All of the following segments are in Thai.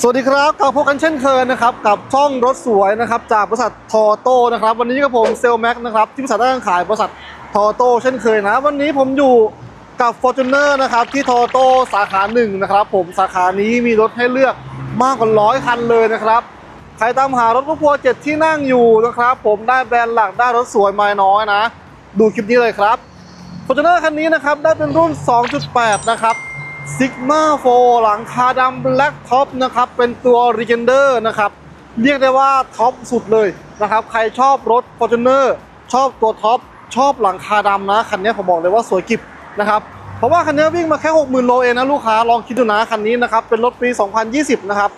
สวัสดีครับกลับพบกันเช่นเคยนะครับกับช่องรถสวยนะครับจากบริษัททอโต้นะครับวันนี้กับผมเซลแม็กนะครับที่บริษัทด้านขายบริษัททอโต้เช่นเคยนะ วันนี้ผมอยู่กับ f o r t u n e r นะครับที่ทอโต้สาขาหนึ่งนะครับผมสาขานี้มีรถให้เลือกมากกว่าร้อยคันเลยนะครับใครตามหารถครอบครัวเจ็ดที่นั่งอยู่นะครับผมได้แบรนด์หลักได้รถสวยไม่น้อยนะ ดูคลิปนี้เลยครับ f o r t u n e r คันนี้นะครับได้เป็นรุ่น 2.8 นะครับ Sigma 4หลังคาดำ Black Top นะครับ เป็นตัว Legender นะครับ เรียกได้ว่าท็อปสุดเลยนะครับ ใครชอบรถ Fortuner ชอบตัวท็อป ชอบหลังคาดำนะ คันนี้ผมบอกเลยว่าสวยกิบนะครับ เพราะว่าคันนี้วิ่งมาแค่ 60,000 โลเองนะลูกค้า ลองคิดดูนะคันนี้นะครับ เป็นรถปี 2020 นะครับ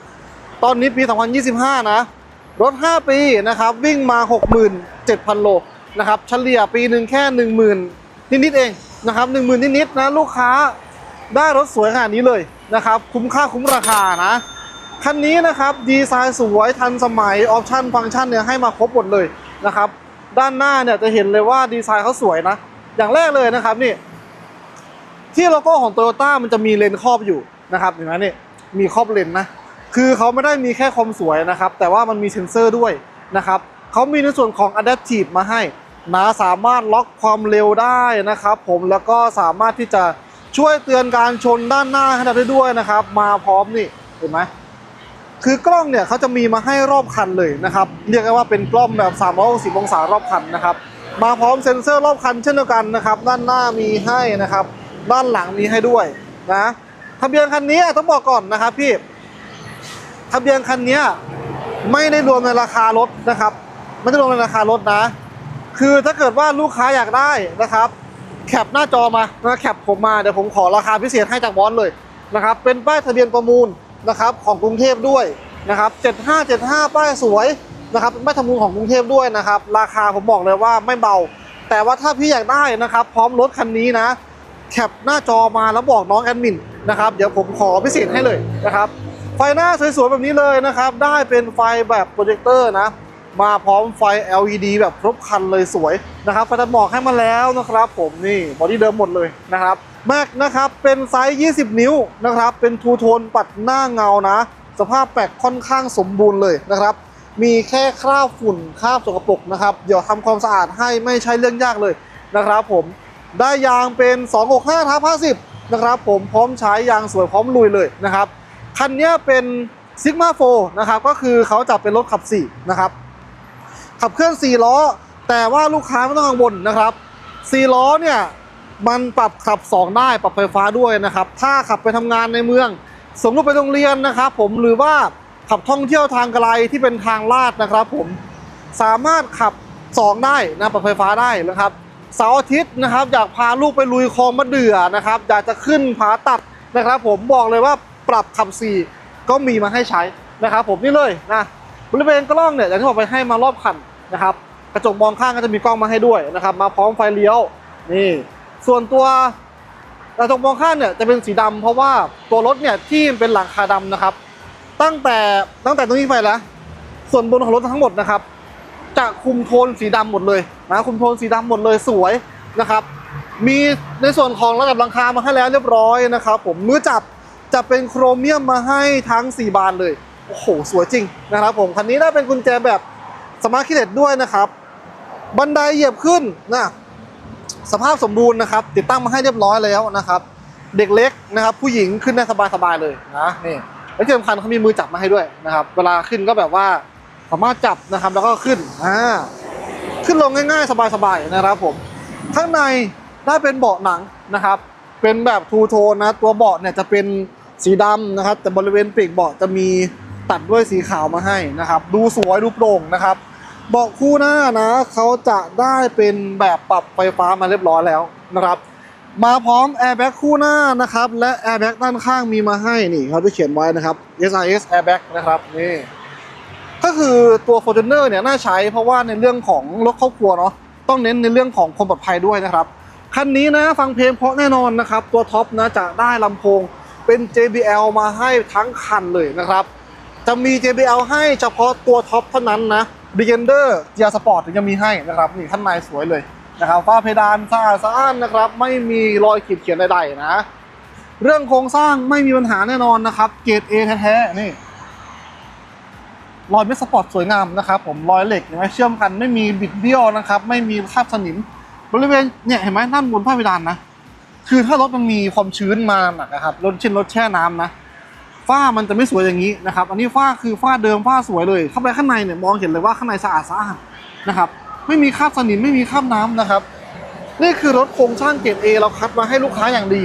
ตอนนี้ปี 2025 นะ รถ 5 ปีนะครับ วิ่งมา 67,000 โลนะครับ เฉลี่ยปีหนึ่งแค่ 10,000 นิดๆเองนะครับ 10,000 นิดๆนะลูกค้า ได้รถสวยขนาดนี้เลยนะครับ คุ้มค่าคุ้มราคานะ คันนี้นะครับดีไซน์สวยทันสมัยออปชั่นฟังก์ชันเนี่ยให้มาครบหมดเลยนะครับ ด้านหน้าเนี่ยจะเห็นเลยว่าดีไซน์เขาสวยนะ อย่างแรกเลยนะครับนี่ ที่โลโก้ของโตโยต้ามันจะมีเลนครอบอยู่นะครับเห็นไหมนี่มีครอบเลนนะคือเขาไม่ได้มีแค่ความสวยนะครับ แต่ว่ามันมีเซ็นเซอร์ด้วยนะครับเขามีในส่วนของ Adaptive มาให้นะสามารถล็อกความเร็วได้นะครับ ผมแล้วก็สามารถที่จะ ช่วยเตือนการชนด้านหน้าให้เราได้ด้วยนะครับ มาพร้อมนี่เห็นไหมคือกล้องเนี่ยเขาจะมีมาให้รอบคันเลยนะครับ เรียกได้ว่าเป็นกล้องแบบ 360 องศารอบคันนะครับ มาพร้อมเซ็นเซอร์รอบคันเช่นเดียวกันนะครับ ด้านหน้ามีให้นะครับ ด้านหลังมีให้ด้วยนะทะเบียนคันนี้ต้องบอกก่อนนะครับพี่ทะเบียนคันนี้ไม่ได้รวมในราคารถนะครับ ไม่ได้รวมในราคารถนะ คือถ้าเกิดว่าลูกค้าอยากได้นะครับ แคปหน้าจอมานะแคปผมมาเดี๋ยวผมขอราคาพิเศษให้จากบอสเลยนะครับเป็นป้ายทะเบียนประมูลนะครับของกรุงเทพด้วยนะครับ7575 ป้ายสวยนะครับเป็นป้ายทะเบียนของกรุงเทพด้วยนะครับราคาผมบอกเลยว่าไม่เบา แต่ว่าถ้าพี่อยากได้นะครับ พร้อมรถคันนี้นะแคปหน้าจอมาแล้วบอกน้องแอดมินนะครับเดี๋ยวผมขอพิเศษให้เลยนะครับไฟหน้าสวยๆแบบนี้เลยนะครับ ได้เป็นไฟแบบโปรเจคเตอร์นะ มาพร้อมไฟ LED แบบครบคันเลยสวยนะครับไฟตัดหมอกให้มาแล้วนะครับ ผมนี่บอดี้เดิมหมดเลยนะครับแม็กนะครับเป็นไซส์ 20 นิ้วนะครับ เป็นทูโทนปัดหน้าเงานะ สภาพแปลกค่อนข้างสมบูรณ์เลยนะครับ มีแค่คราบฝุ่นคราบสกปรกนะครับ เดี๋ยวทำความสะอาดให้ไม่ใช่เรื่องยากเลยนะครับ ผมได้ยางเป็น 265ทับ50 นะครับ ผมพร้อมใช้ยางสวยพร้อมลุยเลยนะครับคันนี้เป็น Sigma 4นะครับก็คือเขาจะเป็นรถขับ4นะครับ ขับเคลื่อน 4 ล้อ แต่ว่าลูกค้าไม่ต้องกังวลนะครับ 4 ล้อเนี่ยมันปรับขับ 2 ได้ปรับไฟฟ้าด้วยนะครับ ถ้าขับไปทำงานในเมืองส่งลูกไปโรงเรียนนะครับผมหรือว่าขับท่องเที่ยวทางไกลที่เป็นทางลาดนะครับ ผมสามารถขับ 2 ได้นะปรับไฟฟ้าได้นะครับเสาร์อาทิตย์นะครับ อยากพาลูกไปลุยคลองมะเดื่อนะครับ อยากจะขึ้นผาตัดนะครับ ผมบอกเลยว่าปรับขับ4ก็มีมาให้ใช้นะครับ ผมนี่เลยนะ บริเวณกล้องเนี่ยอย่างที่บอกไปให้มารอบคันนะครับกระจกมองข้างก็จะมีกล้องมาให้ด้วยนะครับ มาพร้อมไฟเลี้ยวนี่ส่วนตัวกระจกมองข้างเนี่ยจะเป็นสีดำเพราะว่าตัวรถเนี่ยที่เป็นหลังคาดำนะครับ ตั้งแต่ตั้งแต่ตรงนี้ไปแล้วส่วนบนของรถทั้งหมดนะครับ จะคุมโทนสีดำหมดเลยนะคุมโทนสีดำหมดเลยสวยนะครับ มีในส่วนของระดับหลังคามาให้แล้วเรียบร้อยนะครับ ผมมือจับจะเป็นโครเมียมมาให้ทั้ง 4 บานเลย โอ้โห สวยจริงนะครับผม คันนี้ได้เป็นกุญแจแบบสมาร์ทคีย์เลสด้วยนะครับ บันไดเหยียบขึ้นนะสภาพสมบูรณ์นะครับ ติดตั้งมาให้เรียบร้อยแล้วนะครับ เด็กเล็กนะครับ ผู้หญิงขึ้นได้สบายๆเลยนะนี่และที่สำคัญเขามีมือจับมาให้ด้วยนะครับ เวลาขึ้นก็แบบว่าสามารถจับนะครับแล้วก็ขึ้นอ่าขึ้นลงง่ายๆ สบายๆนะครับผมข้างในได้เป็นเบาะหนังนะครับ เป็นแบบทูโทนนะตัวเบาะเนี่ยจะเป็นสีดำนะครับ แต่บริเวณปีกเบาะจะมี ตัดด้วยสีขาวมาให้นะครับ ดูสวยดูโปร่งนะครับเบาะคู่หน้านะเขาจะได้เป็นแบบปรับไฟฟ้ามาเรียบร้อยแล้วนะครับ มาพร้อมแอร์แบ็กคู่หน้านะครับ และแอร์แบ็กด้านข้างมีมาให้นี่เขาจะเขียนไว้นะครับ SIS Airbag นะครับนี่ก็คือตัว Fortuner เนี่ยน่าใช้เพราะว่าในเรื่องของรถครอบครัวเนาะต้องเน้นในเรื่องของความปลอดภัยด้วยนะครับคันนี้นะฟังเพลงเพราะแน่นอนนะครับ ตัวท็อปนะจะได้ลำโพงเป็น JBL มาให้ทั้งคันเลยนะครับ จะมี JBL ให้เฉพาะตัวท็อปเท่านั้นนะ b e g i n d e r g r Sport ถึงจะมีให้นะครับนี่ข้างในสวยเลยนะครับฝ้าเพดานสะอาดสะอ้านนะครับ ไม่มีรอยขีดเขียนใดๆนะ เรื่องโครงสร้างไม่มีปัญหาแน่นอนนะครับเกรด A แท้ๆนี่รอยเม็ดสปอร์ตสวยงามนะครับผมรอยเหล็กเห็นไหมเชื่อมกันไม่มีบิดเบี้ยวนะครับไม่มีคราบสนิม บริเวณเนี่ยเห็นไหมด้านบนผ้าเพดานนะ คือถ้ารถมันมีความชื้นมาหนักนะครับรถเช่นรถแช่น้ำนะ ฝ้ามันจะไม่สวยอย่างนี้นะครับ อันนี้ฝ้าคือฝ้าเดิมฝ้าสวยเลย เข้าไปข้างในเนี่ยมองเห็นเลยว่าข้างในสะอาดสะอาดนะครับ ไม่มีคราบสนิมไม่มีคราบน้ำนะครับ นี่คือรถโครงสร้างเกรด A เราคัดมาให้ลูกค้าอย่างดี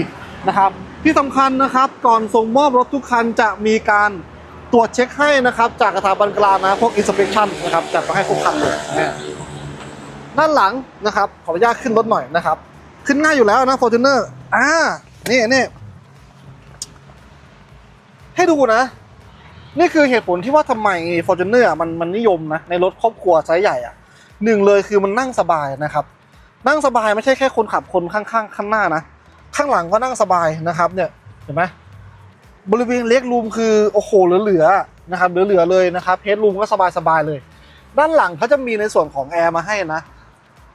นะครับ ที่สำคัญนะครับก่อนส่งมอบรถทุกคันจะมีการตรวจเช็คให้นะครับ จากสถาบันกลางนะพวก inspection นะครับจัดมาให้ทุกคันเลยนะด้านหลังนะครับขออนุญาตขึ้นรถหน่อยนะครับ ขึ้นง่ายอยู่แล้วนะ Fortuner อ่านี่นี่ ให้ดูนะ นี่คือเหตุผลที่ว่าทำไม Fortuner อะมันมันนิยมนะในรถครอบครัวไซส์ใหญ่อะหนึ่งเลยคือมันนั่งสบายนะครับ นั่งสบายไม่ใช่แค่คนขับคนข้างๆข้างหน้านะ ข้างหลังก็นั่งสบายนะครับ เนี่ยเห็นไหมบริเวณเล็กรูมคือโอ้โหเหลือๆนะครับเหลือๆเลยนะครับเฮดรูมก็สบายๆเลย ด้านหลังเขาจะมีในส่วนของแอร์มาให้นะ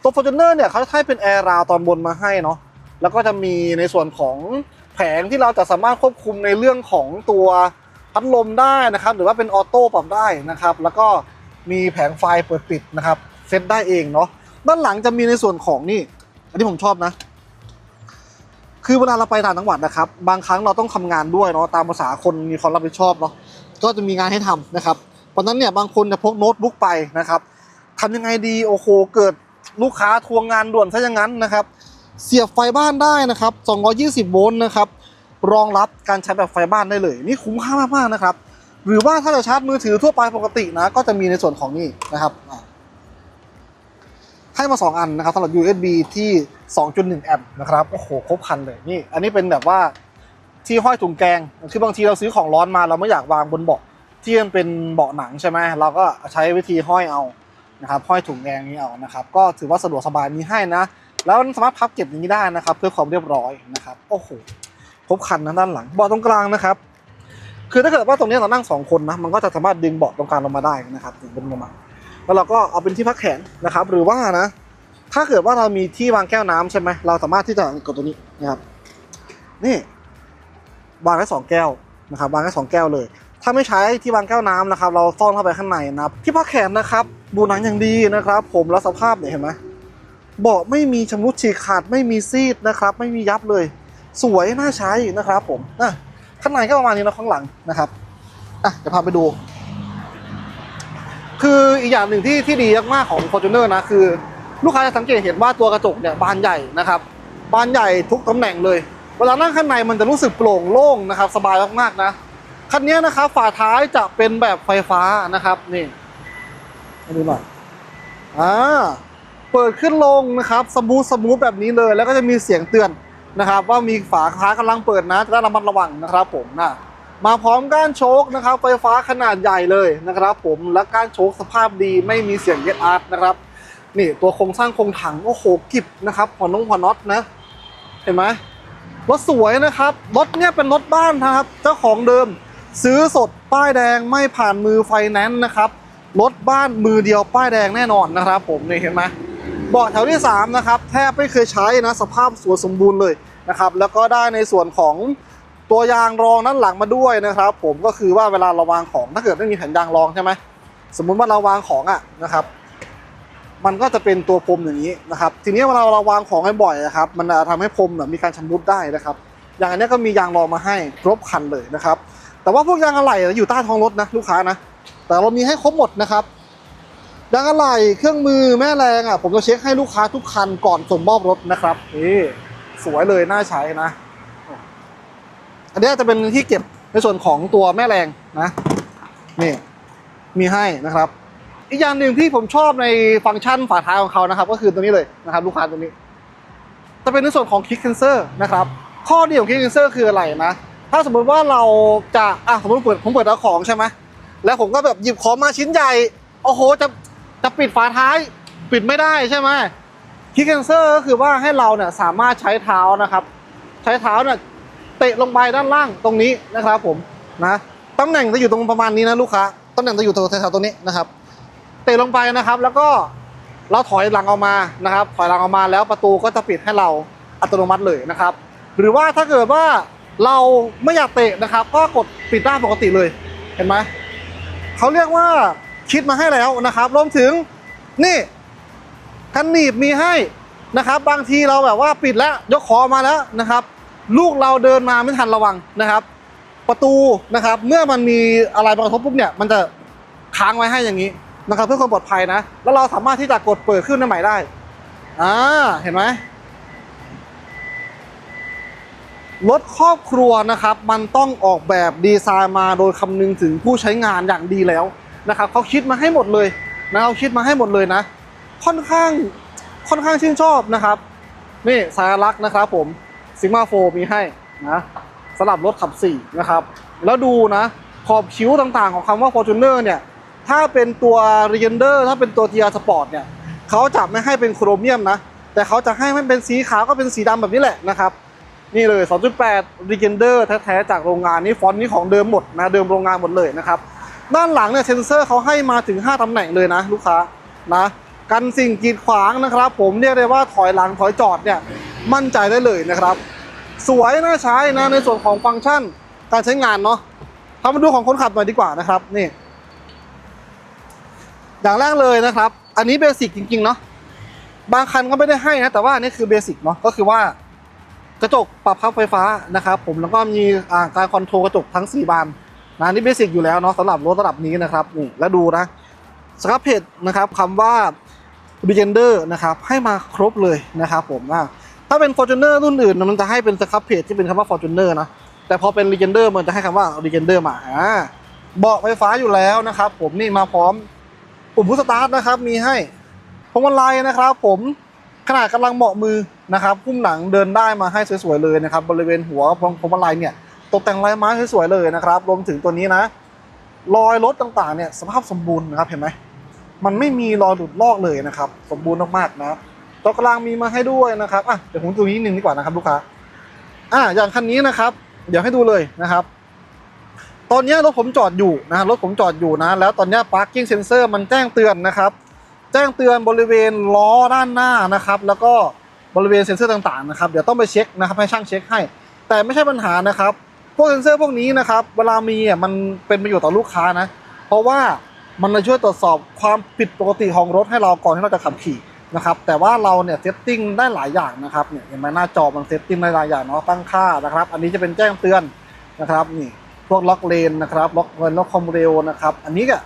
ตัว Fortuner เนี่ยเขาจะให้เป็นแอร์ราวตอนบนมาให้เนาะแล้วก็จะมีในส่วนของ แผงที่เราจะสามารถควบคุมในเรื่องของตัวพัดลมได้นะครับ หรือว่าเป็นออโต้ปรับได้นะครับ แล้วก็มีแผงไฟเปิดปิดนะครับเซตได้เองเนาะด้านหลังจะมีในส่วนของนี่ อันนี้ผมชอบนะ คือเวลาเราไปต่างจังหวัดนะครับ บางครั้งเราต้องทำงานด้วยเนาะตามภาษาคนมีความรับผิดชอบเนาะก็จะมีงานให้ทำนะครับเพราะฉะนั้นเนี่ยบางคนจะพกโน้ตบุ๊กไปนะครับทำยังไงดีโอ้โหเกิดลูกค้าทวงงานด่วนซะอย่างนั้นนะครับ เสียบไฟบ้านได้นะครับ 220 โวลต์นะครับ รองรับการใช้แบบไฟบ้านได้เลย นี่คุ้มค่ามากๆนะครับ หรือว่าถ้าจะชาร์จมือถือทั่วไปปกตินะ ก็จะมีในส่วนของนี่นะครับ ให้มา 2 อันนะครับสำหรับ USB ที่ 2.1 แอมป์นะครับ โอ้โห ครบคันเลย นี่ อันนี้เป็นแบบว่าที่ห้อยถุงแกง คือบางทีเราซื้อของร้อนมาเราไม่อยากวางบนเบาะที่มันเป็นเบาะหนังใช่ไหม เราก็ใช้วิธีห้อยเอานะครับ ห้อยถุงแกงนี้เอานะครับ ก็ถือว่าสะดวกสบายมีให้นะ แล้วสามารถพับเก็บอย่างนี้ได้นะครับ เพื่อความเรียบร้อยนะครับโอ้โหครบคันนะด้านหลังเบาะตรงกลางนะครับ คือถ้าเกิดว่าตรงนี้เรานั่งสองคนนะมันก็จะสามารถดึงเบาะตรงกลางลงมาได้นะครับดึงเป็นลงมาแล้วเราก็เอาเป็นที่พักแขนนะครับ หรือว่านะ ถ้าเกิดว่าเรามีที่วางแก้วน้ำใช่ไหมเราสามารถที่จะกดตัวนี้นะครับนี่วางได้สองแก้วนะครับวางได้สองแก้วเลย ถ้าไม่ใช้ที่วางแก้วน้ำนะครับ เราซ่อนเข้าไปข้างในนะครับที่พักแขนนะครับบูหนังอย่างดีนะครับ ผมแล้วสภาพเนี่ยเห็นไหม เบาะไม่มีชำรุดฉีกขาดไม่มีซีดนะครับ ไม่มียับเลย สวยน่าใช้นะครับผมอะข้างในก็ประมาณนี้นะข้างหลังนะครับอะเดี๋ยวพาไปดู คืออีกอย่างหนึ่งที่ที่ดีมากๆของ Fortuner นะคือ ลูกค้าจะสังเกตเห็นว่าตัวกระจกเนี่ยบานใหญ่นะครับบานใหญ่ทุกตำแหน่งเลยเวลานั่งข้างในมันจะรู้สึกโปร่งโล่งนะครับสบายมากๆนะคันนี้นะครับฝาท้ายจะเป็นแบบไฟฟ้านะครับนี่มาดูหน่อยอ่า เปิดขึ้นลงนะครับสมูทสมูทแบบนี้เลย แล้วก็จะมีเสียงเตือนนะครับ ว่ามีฝาท้ายกำลังเปิดนะจะได้ระมัดระวังนะครับผมนะมาพร้อมก้านโชคนะครับ ไฟฟ้าขนาดใหญ่เลยนะครับ ผมและก้านโชคสภาพดีไม่มีเสียงเย็ดอาร์ตนะครับนี่ตัวโครงสร้างโครงถังโอ้โหกิบนะครับหัวนงหัวน็อตนะเห็นไหมรถสวยนะครับรถเนี่ยเป็นรถบ้านนะครับ เจ้าของเดิมซื้อสดป้ายแดงไม่ผ่านมือไฟแนนซ์นะครับรถบ้านมือเดียวป้ายแดงแน่นอนนะครับ ผมนี่เห็นไหม เบาะแถวที่ 3 นะครับ แทบไม่เคยใช้นะ สภาพสวยสมบูรณ์เลยนะครับ แล้วก็ได้ในส่วนของตัวยางรองด้านหลังมาด้วยนะครับ ผมก็คือว่าเวลาเราวางของถ้าเกิดไม่มีแผ่นยางรองใช่ไหมสมมุติว่าเราวางของอะนะครับ มันก็จะเป็นตัวพรมอย่างนี้นะครับ ทีนี้เวลาเราวางของให้บ่อยนะครับ มันจะทำให้พรมมีการชำรุดได้นะครับ อย่างอันนี้ก็มียางรองมาให้ครบคันเลยนะครับ แต่ว่าพวกยางอะไหล่อยู่ใต้ท้องรถนะลูกค้านะ แต่เรามีให้ครบหมดนะครับ ยางอะไหล่เครื่องมือแม่แรงอะผมจะเช็คให้ลูกค้าทุกคันก่อนส่งมอบรถนะครับนี่สวยเลยน่าใช้นะ อันนี้จะเป็นที่เก็บในส่วนของตัวแม่แรงนะนี่มีให้นะครับ อีกอย่างหนึ่งที่ผมชอบในฟังก์ชันฝาท้ายของเขานะครับ ก็คือตัวนี้เลยนะครับ ลูกค้าตัวนี้ จะเป็นในส่วนของ Kick Sensor นะครับ ข้อดีของ Kick Sensor คืออะไรนะ ถ้าสมมติว่าเราจะอะสมมติเปิดผมเปิดเอาของใช่ไหมแล้วผมก็แบบหยิบของมาชิ้นใหญ่โอ้โหจะ จะปิดฝาท้ายปิดไม่ได้ใช่ไหม Kick Sensor ก็คือว่าให้เราเนี่ยสามารถใช้เท้านะครับ ใช้เท้าเนี่ยเตะลงไปด้านล่างตรงนี้นะครับผมนะตำแหน่งจะอยู่ตรงประมาณนี้นะลูกค้าตำแหน่งจะอยู่ตรงแถวๆตรงนี้นะครับ เตะลงไปนะครับ แล้วก็เราถอยหลังออกมานะครับ ถอยหลังออกมาแล้วประตูก็จะปิดให้เราอัตโนมัติเลยนะครับ หรือว่าถ้าเกิดว่าเราไม่อยากเตะนะครับ ก็กดปิดด้าปกติเลยเห็นไหมเขาเรียกว่า คิดมาให้แล้วนะครับรวมถึงนี่กันหนีบมีให้นะครับ บางทีเราแบบว่าปิดแล้วยกคอมาแล้วนะครับ ลูกเราเดินมาไม่ทันระวังนะครับ ประตูนะครับ เมื่อมันมีอะไรกระทบปุ๊บเนี่ยมันจะค้างไว้ให้อย่างนี้นะครับ เพื่อความปลอดภัยนะ แล้วเราสามารถที่จะกดเปิดขึ้นได้ใหม่ได้อ่าเห็นไหมรถครอบครัวนะครับ มันต้องออกแบบดีไซน์มาโดยคำนึงถึงผู้ใช้งานอย่างดีแล้ว นะครับเขาคิดมาให้หมดเลยนะเขาคิดมาให้หมดเลยนะ ค่อนข้างค่อนข้างชื่นชอบนะครับ นี่สายลักษณ์นะครับผมซิกมาโฟมีให้นะสำหรับรถขับ4นะครับ แล้วดูนะขอบคิ้วต่างๆ ของคำว่า Fortuner เนี่ย ถ้าเป็นตัว r e g e n d e r ถ้าเป็นตัว GR Sport เนี่ยเขาจะไม่ให้เป็นโครเมียมนะ แต่เขาจะให้มันเป็นสีขาวก็เป็นสีดำแบบนี้แหละนะครับ นี่เลย 2.8 r e g e n d e r แท้ๆจากโรงงานนี่ฟอนต์นี่ของเดิมหมดนะ เดิมโรงงานหมดเลยนะครับ ด้านหลังเนี่ยเซนเซอร์เขาให้มาถึง 5 ตำแหน่งเลยนะลูกค้านะกันสิ่งกีดขวางนะครับ ผมเรียกได้ว่าถอยหลังถอยจอดเนี่ยมั่นใจได้เลยนะครับ สวยน่าใช้นะในส่วนของฟังก์ชันการใช้งานเนาะทำมาดูของคนขับหน่อยดีกว่านะครับนี่ อย่างแรกเลยนะครับ อันนี้เบสิกจริงๆเนาะบางคันก็ไม่ได้ให้นะ แต่ว่านนี้คือเบสิกเนาะก็คือว่ากระจกปรับพับไฟฟ้านะครับ ผมแล้วก็มีการคอนโทรลกระจกทั้ง 4 บาน นะนี่เบสิกอยู่แล้วเนาะสำหรับรถระดับนี้นะครับนี่แล้วดูนะสครับเพจนะครับคำว่า b ิเ g นเดอร์นะครับให้มาครบเลยนะครับผมอะถ้าเป็น Fortuner รุ่นอื่นมันจะให้เป็นสครับเพจที่เป็นคำว่า Fortuner นะแต่พอเป็น Legender มันจะให้คำว่า Legender มาอ่าเบาะไฟฟ้าอยู่แล้วนะครับผมนี่มาพร้อมปุ่มพุชสตาร์ทนะครับมีให้พวงมาลัยนะครับ ผมขนาดกำลังเหมาะมือนะครับพุ่มหนังเดินได้มาให้สวยๆเลยนะครับบริเวณหัวพวงพวงมาลัยเนี่ย ตกแต่งลายไม้สวยๆเลยนะครับรวมถึงตัวนี้นะ รอยรถต่างๆเนี่ยสภาพสมบูรณ์นะครับเห็นไหมมันไม่มีรอยหลุดลอกเลยนะครับ สมบูรณ์มากๆนะตัวกลางมีมาให้ด้วยนะครับอะเดี๋ยวผมดูนิดนึงดีกว่านะครับลูกค้าอะอย่างคันนี้นะครับ เดี๋ยวให้ดูเลยนะครับ ตอนนี้รถผมจอดอยู่นะรถผมจอดอยู่นะ แล้วตอนนี้ parking sensor มันแจ้งเตือนนะครับ แจ้งเตือนบริเวณล้อด้านหน้านะครับ แล้วก็บริเวณเซ็นเซอร์ต่างๆนะครับ เดี๋ยวต้องไปเช็คนะครับให้ช่างเช็คให้ แต่ไม่ใช่ปัญหานะครับ พวกเซ็นเซอร์พวกนี้นะครับ เวลามีอะมันเป็นประโยชน์ต่อลูกค้านะ เพราะว่ามันจะช่วยตรวจสอบความผิดปกติของรถให้เราก่อนที่เราจะขับขี่นะครับ แต่ว่าเราเนี่ยเซตติ้งได้หลายอย่างนะครับเนี่ยเห็นไหมหน้าจอมันเซตติ้งได้หลายอย่างเนาะตั้งค่านะครับ อันนี้จะเป็นแจ้งเตือนนะครับนี่พวกล็อกเลนนะครับล็อกเงินล็อกความเร็วนะครับ อันนี้ก็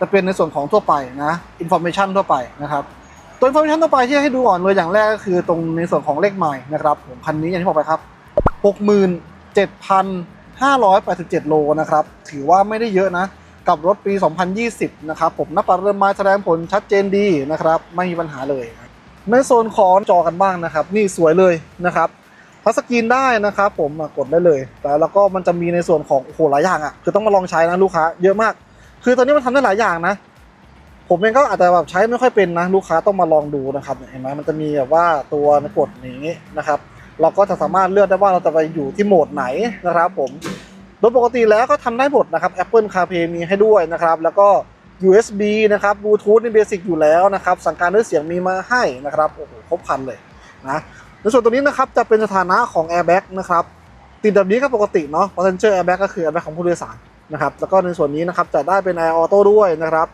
จะเป็นในส่วนของทั่วไปนะอินโฟ a t ชันทั่วไปนะครับตัวอินโฟ a t ชันทั่วไปที่ให้ดูก่อนเลยอย่างแรกก็คือตรงในส่วนของเลขใหม่นะครับผมคันนี้อย่างที่บอกไปครับ 7,587 โลนะครับ ถือว่าไม่ได้เยอะนะ กับรถปี 2020 นะครับ ผมนับประเริ่มมาแสดงผลชัดเจนดีนะครับ ไม่มีปัญหาเลย ในโซนของจอกันบ้างนะครับ นี่สวยเลยนะครับทัสกีนได้นะครับ ผมกดได้เลย แต่แล้วก็มันจะมีในส่วนของโอ้หหลายอย่างอะ คือต้องมาลองใช้นะลูกค้าเยอะมาก คือตอนนี้มันทำได้หลายอย่างนะ ผมเองก็อาจจะแบบใช้ไม่ค่อยเป็นนะ ลูกค้าต้องมาลองดูนะครับเห็นไหมมันจะมีแบบว่าตัวกดอย่างนี้นะครับ เราก็จะสามารถเลือกได้ว่าเราจะไปอยู่ที่โหมดไหนนะครับผมโดยปกติแล้วก็ทำได้หมดนะครับ Apple CarPlay มีให้ด้วยนะครับ แล้วก็ USB นะครับ Bluetooth นี่เบสิกอยู่แล้วนะครับ สั่งการด้วยเสียงมีมาให้นะครับโอ้โหครบครันเลยนะในส่วนตัวนี้นะครับจะเป็นสถานะของ Airbag นะครับติดแบบนี้ก็ปกติเนาะ Passenger Airbag ก็คือ Airbag ของผู้โดยสารนะครับแล้วก็ในส่วนนี้นะครับจะได้เป็น Air Auto ด้วยนะครับ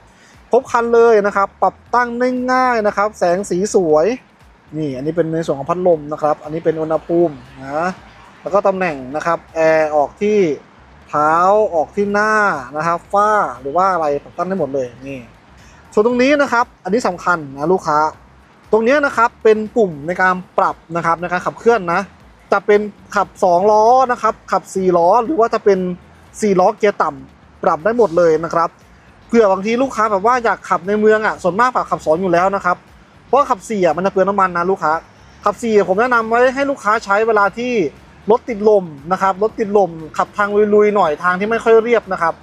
ครบครันเลยนะครับ ปรับตั้งได้ง่ายนะครับ แสงสีสวย นี่อันนี้เป็นในส่วนของพัดลมนะครับ อันนี้เป็นอุณหภูมินะแล้วก็ตำแหน่งนะครับแอร์ออกที่เท้าออกที่หน้านะครับฝ้าหรือว่าอะไรปรับตั้งได้หมดเลยนี่ส่วนตรงนี้นะครับ อันนี้สำคัญนะลูกค้า ตรงเนี้ยนะครับเป็นปุ่มในการปรับนะครับในการขับเคลื่อนนะจะเป็นขับ 2 ล้อนะครับขับ 4 ล้อ หรือว่าจะเป็น 4 ล้อเกียร์ต่ำปรับได้หมดเลยนะครับเผื่อบางทีลูกค้าแบบว่าอยากขับในเมืองอะส่วนมากปรับขับ2อยู่แล้วนะครับ เพราะขับ4อะมันจะเปลืองน้ำมันนะลูกค้า ขับ4ผมแนะนำไว้ให้ลูกค้าใช้เวลาที่รถติดลมนะครับรถติดลมขับทางลุยๆหน่อยทางที่ไม่ค่อยเรียบนะครับ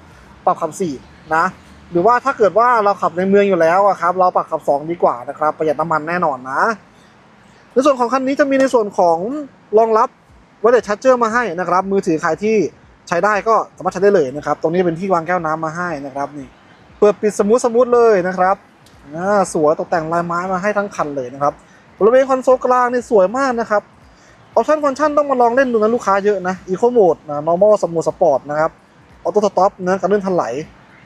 ปรับขับ4นะหรือว่าถ้าเกิดว่าเราขับในเมืองอยู่แล้วอะครับเราปรับขับ 2 ดีกว่านะครับประหยัดน้ำมันแน่นอนนะ ในส่วนของคันนี้จะมีในส่วนของรองรับไวเลสชาร์เจอร์มาให้นะครับ มือถือใครที่ใช้ได้ก็สามารถใช้ได้เลยนะครับ ตรงนี้เป็นที่วางแก้วน้ำมาให้นะครับนี่เปิดปิดสมูทสมูทเลยนะครับ สวยตกแต่งลายไม้มาให้ทั้งคันเลยนะครับบริเวณคอนโซลกลางนี่สวยมากนะครับออปชั่นฟังก์ชันต้องมาลองเล่นดูนะลูกค้าเยอะนะอีโคโหมดนะ normal สมูทสปอร์ตนะครับออโต้สต็อปนะการเลื่อนถลาย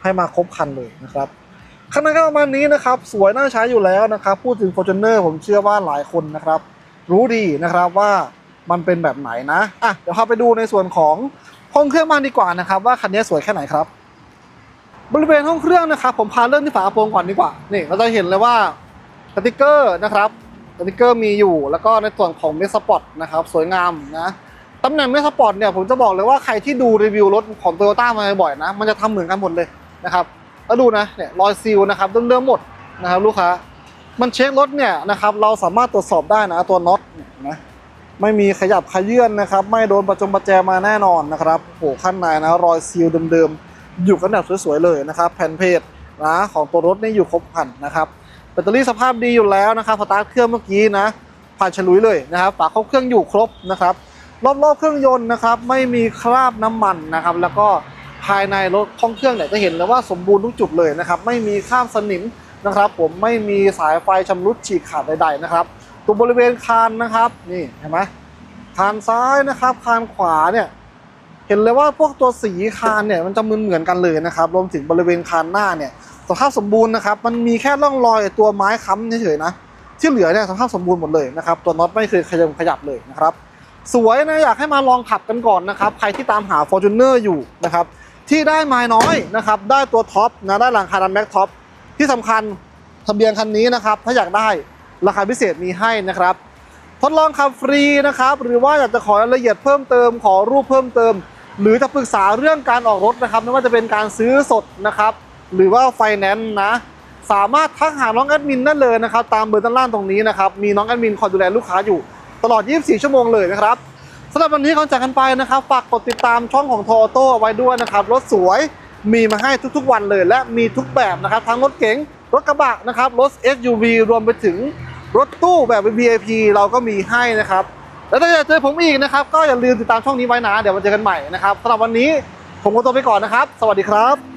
ให้มาครบคันเลยนะครับคันนั้นก็ประมาณนี้นะครับ สวยน่าใช้อยู่แล้วนะครับ พูดถึง Fortuner ผมเชื่อว่าหลายคนนะครับ รู้ดีนะครับว่ามันเป็นแบบไหนนะอะเดี๋ยวพาไปดูในส่วนของห้องเครื่องบ้างดีกว่านะครับ ว่าคันนี้สวยแค่ไหนครับ บริเวณห้องเครื่องนะครับผมพาเริ่มที่ฝากระโปรงก่อนดีกว่านี่เราจะเห็นเลยว่าสติกเกอร์นะครับสติกเกอร์มีอยู่ แล้วก็ในส่วนของเมสปอร์ตนะครับสวยงามนะตำแหน่งเมสปอร์ตเนี่ยผมจะบอกเลยว่าใครที่ดูรีวิวรถของโตโยต้ามาบ่อยนะ มันจะทำเหมือนกันหมดเลยนะครับแล้วดูนะเนี่ยรอยซีลนะครับเดิมๆหมดนะครับลูกค้ามันเช็ครถเนี่ยนะครับเราสามารถตรวจสอบได้นะตัวน็อตนะไม่มีขยับขยื่นนะครับ ไม่โดนประจงประแจมาแน่นอนนะครับโอ้โหข้างในนะรอยซีลเดิมๆ อยู่กันแบบสวยๆเลยนะครับแผ่นเพจนะของตัวรถนี่อยู่ครบคันนะครับแบตเตอรี่สภาพดีอยู่แล้วนะครับสตาร์ทเครื่องเมื่อกี้นะผ่านฉลุยเลยนะครับฝาครบเครื่องอยู่ครบนะครับรอบๆเครื่องยนต์นะครับไม่มีคราบน้ำมันนะครับแล้วก็ภายในรถห้องเครื่องเนี่ยจะเห็นเลยว่าสมบูรณ์ทุกจุดเลยนะครับไม่มีข้ามสนิมนะครับ ผมไม่มีสายไฟชำรุดฉีกขาดใดๆนะครับตรงบริเวณคานนะครับนี่เห็นไหมคานซ้ายนะครับคานขวาเนี่ย เห็นเลยว่าพวกตัวสีคานเนี่ยมันจะเหมือนเหมือนกันเลยนะครับ รวมถึงบริเวณคานหน้าเนี่ยสภาพสมบูรณ์นะครับ มันมีแค่ร่องรอยตัวไม้ค้ำเฉยๆนะ ที่เหลือเนี่ยสภาพสมบูรณ์หมดเลยนะครับ ตัวน็อตไม่เคยขยับขยับเลยนะครับ สวยนะอยากให้มาลองขับกันก่อนนะครับ ใครที่ตามหา Fortuner อยู่นะครับที่ได้ไม้น้อยนะครับ ได้ตัวท็อปนะได้หลังคาดันแม็กท็อปที่สำคัญทะเบียนคันนี้นะครับ ถ้าอยากได้ราคาพิเศษมีให้นะครับ ทดลองขับฟรีนะครับ หรือว่าอยากจะขอรายละเอียดเพิ่มเติมขอรูปเพิ่มเติม หรือจะปรึกษาเรื่องการออกรถนะครับ ไม่ว่าจะเป็นการซื้อสดนะครับ หรือว่าไฟแนนซ์นะ สามารถทักหาน้องแอดมินได้เลยนะครับ ตามเบอร์ด้านล่างตรงนี้นะครับ มีน้องแอดมินคอยดูแลลูกค้าอยู่ ตลอด 24 ชั่วโมงเลยนะครับสำหรับวันนี้ก่อนจากกันไปนะครับ ฝากกดติดตามช่องของโทโต้ไว้ด้วยนะครับ รถสวยมีมาให้ทุกๆวันเลย และมีทุกแบบนะครับ ทั้งรถเก๋ง รถกระบะนะครับ รถ SUV รวมไปถึงรถตู้แบบ VIP เราก็มีให้นะครับ แล้วถ้าอยากเจอผมอีกนะครับก็อย่าลืมติดตามช่องนี้ไว้นะ เดี๋ยวมาเจอกันใหม่นะครับสำหรับวันนี้ผมขอตัวไปก่อนนะครับ สวัสดีครับ